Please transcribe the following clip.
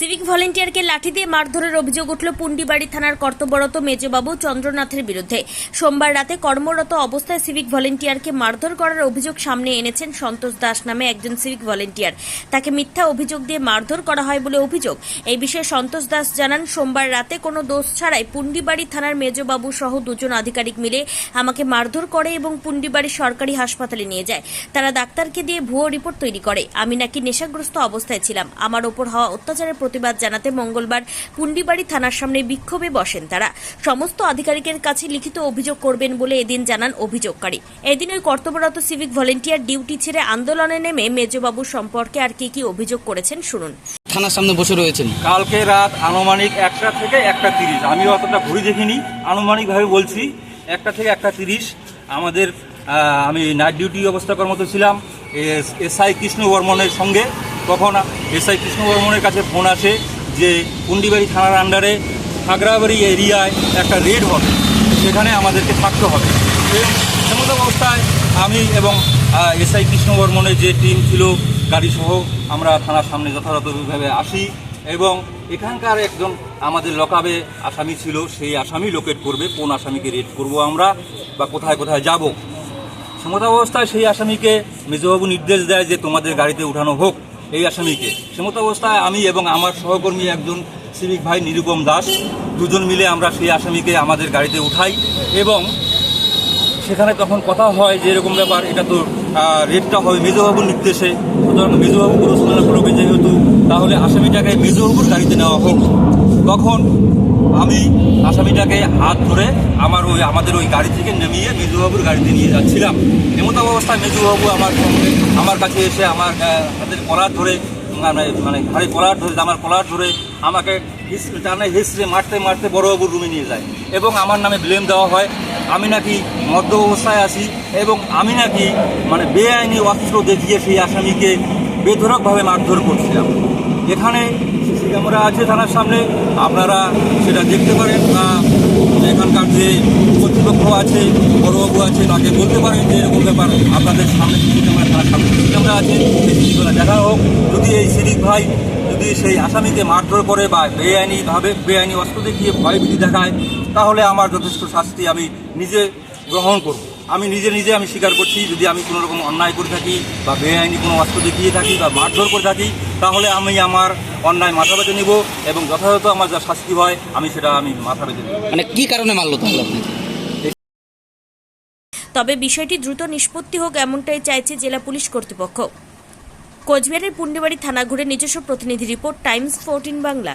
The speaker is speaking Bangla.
সিভিক ভলেন্টিয়ারকে লাঠি দিয়ে মারধরের অভিযোগ উঠল পুন্ডিবাড়ি থানার কর্তব্যরত মেজবাবু চন্দ্রনাথের বিরুদ্ধে। সোমবার রাতে কর্মরত অবস্থায় সিভিক ভলেন্টিয়ারকে মারধর করার অভিযোগ সামনে এনেছেন সন্তোষ দাস নামে একজন সিভিক ভলেন্টিয়ার তাকে মিথ্যা অভিযোগ দিয়ে মারধর করা হয় বলে অভিযোগ। এই বিষয়ে সন্তোষ দাস জানান, সোমবার রাতে কোনো দোষ ছাড়াই পুন্ডিবাড়ি থানার মেজবাবু সহ দুজন আধিকারিক মিলে আমাকে মারধর করে এবং পুন্ডিবাড়ি সরকারি হাসপাতালে নিয়ে যায়। তারা ডাক্তারকে দিয়ে ভুয়ো রিপোর্ট তৈরি করে। আমি নাকি নেশাগ্রস্ত অবস্থায় ছিলাম। আমার ওপর হওয়া অত্যাচারের প্রতিবাদ জানাতে মঙ্গলবার পুন্ডিবাড়ি থানার সামনে বিক্ষোভে বসেন তারা। সমস্ত আধিকারিকের কাছে লিখিত অভিযোগ করবেন বলে এদিন জানান অভিযোগকারী। এদিন ওই কর্তব্যরত সিভিক ভলেন্টিয়ার ডিউটি ছেড়ে আন্দোলনে নেমে মেজবাবু সম্পর্কে আর কি কি অভিযোগ করেছেন শুনুন। থানার সামনে বসে রয়েছেন। কালকে রাত আনুমানিক একটা থেকে একটা তিরিশ। আমি অতটা ঘুরি দেখিনি আনুমানিকভাবে বলছি একটা থেকে একটা তিরিশ। আমাদের আমি নাইট ডিউটি অবস্থা কর্মরত ছিলাম এস- আই কৃষ্ণ বর্মনের সঙ্গে। তখন এসআই কৃষ্ণ বর্মনের কাছে ফোন আসে যে কুন্ডিবাড়ি থানার আন্ডারে খাগড়াবাড়ি এরিয়ায় একটা রেড হবে, সেখানে আমাদেরকে থাকতে হবে। এমন অবস্থায় আমি এবং এসআই কৃষ্ণ বর্মনের যে টিম ছিল, গাড়িসহ আমরা থানার সামনে যথাযথভাবে আসি এবং এখানকার একজন আমাদের লকাবে আসামি ছিল, সেই আসামি লোকেট করবে, কোন আসামিকে রেড করব আমরা বা কোথায় কোথায় যাব। সমতা অবস্থায় সেই আসামিকে মেজবাবু নির্দেশ দেয় যে তোমাদের গাড়িতে উঠানো হোক। এই আসামিকে। সেমত অবস্থায় আমি এবং আমার সহকর্মী একজন সিভিক ভাই নিরুপম দাস, দুজন মিলে আমরা সেই আসামিকে আমাদের গাড়িতে উঠাই এবং সেখানে তখন কথা হয় যে এরকম ব্যাপার, এটা তো রেটটা হবে, মেজবাবুর নির্দেশে সুতরাং মেজবাবু পরিচালনা করবে যেহেতু, তাহলে আসামিটাকে মেজবাবুর গাড়িতে নেওয়া হোক। তখন আমি আসামিটাকে হাত ধরে আমার ওই, আমাদের ওই গাড়ি থেকে নামিয়ে মেজবাবুর গাড়িতে নিয়ে যাচ্ছিলাম। এমত অবস্থায় মেজবাবু আমার আমার কাছে এসে আমার হাতের কলার ধরে মানে মানে ঘাড়ে কলার ধরে আমার কলার ধরে আমাকে টানে হিসড়ে, মারতে মারতে বড়বাবুর রুমে নিয়ে যায়। এবং আমার নামে ব্লেম দেওয়া হয়। আমি নাকি মদ্য অবস্থায় আছি এবং আমি নাকি মানে বেআইনি অস্ত্র দেখিয়ে সেই আসামিকে বেধরকভাবে মারধর করছিলাম। এখানে সিসি ক্যামেরা আছে থানার সামনে, আপনারা সেটা দেখতে পারেন বা এখানকার যে কর্তৃপক্ষ আছে, বড়বাবু আছে, তাকে বলতে পারেন যে এরকম ব্যাপার আপনাদের সামনে সিসি ক্যামেরা, থানার সামনে সিসি ক্যামেরা আছে, সেই সিসি ক্যামেরা দেখা হোক। যদি এই সিরিক ভাই যদি সেই আসামিকে মারধর করে বা বেআইনিভাবে বেআইনি অস্ত্র দেখিয়ে ভয়ভীতি দেখায় তাহলে আমার যথেষ্ট শাস্তি আমি নিজে গ্রহণ করব। আমি নিজে নিজে আমি স্বীকার করছি যদি আমি কোনো রকম অন্যায় করে থাকি বা বেআইনি কোনো অস্ত্র দেখিয়ে থাকি বা মারধর করে থাকি তাহলে আমি আমার অন্যায় মাথা পেতে নিব এবং যথাযথ আমার যা শাস্তি হয় আমি সেটা আমি মাথা পেতে নেব। মানে কি কারণে মারলো তাহলে আপনাকে তবে বিষয়টি দ্রুত নিষ্পত্তি হোক এমনটাই চাইছে জেলা পুলিশ কর্তৃপক্ষ। কোচবিহারের পুন্ডিবাড়ি থানা ঘুরে নিজস্ব প্রতিনিধি রিপোর্ট টাইমস ফোরটিন বাংলা।